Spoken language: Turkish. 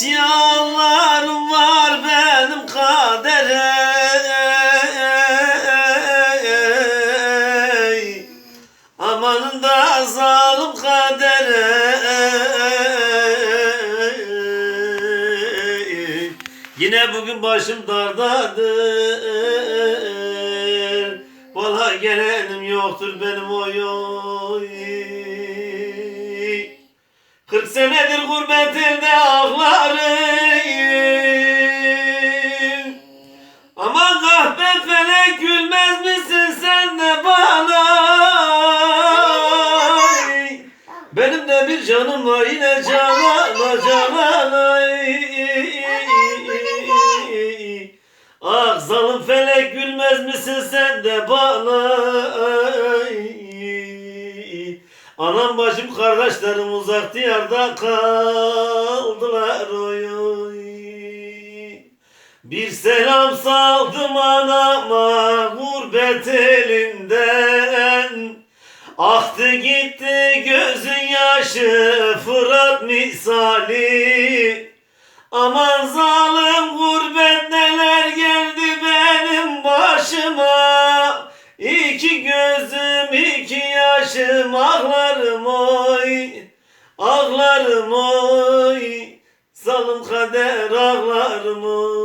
İsyanlarım var benim kadere. Amanın da zalim kadere. Yine bugün başım dardadır. Valla gelenim yoktur benim oy oy Kırk senedir gurbet elde ağlarım. Aman kahpe felek gülmez misin sen de bana? Benim de bir canım var yine canana canana Ah zalim felek gülmez misin sen de bana Anam bacım kardeşlerim uzak diyarda kaldılar oy Bir selam saldım anama gurbet elinden. Aktı gitti gözün yaşı Fırat misali. Aman zalim gurbet yaşım ağlarım oy Ağlarım oy. Zalim kader ağlarım oy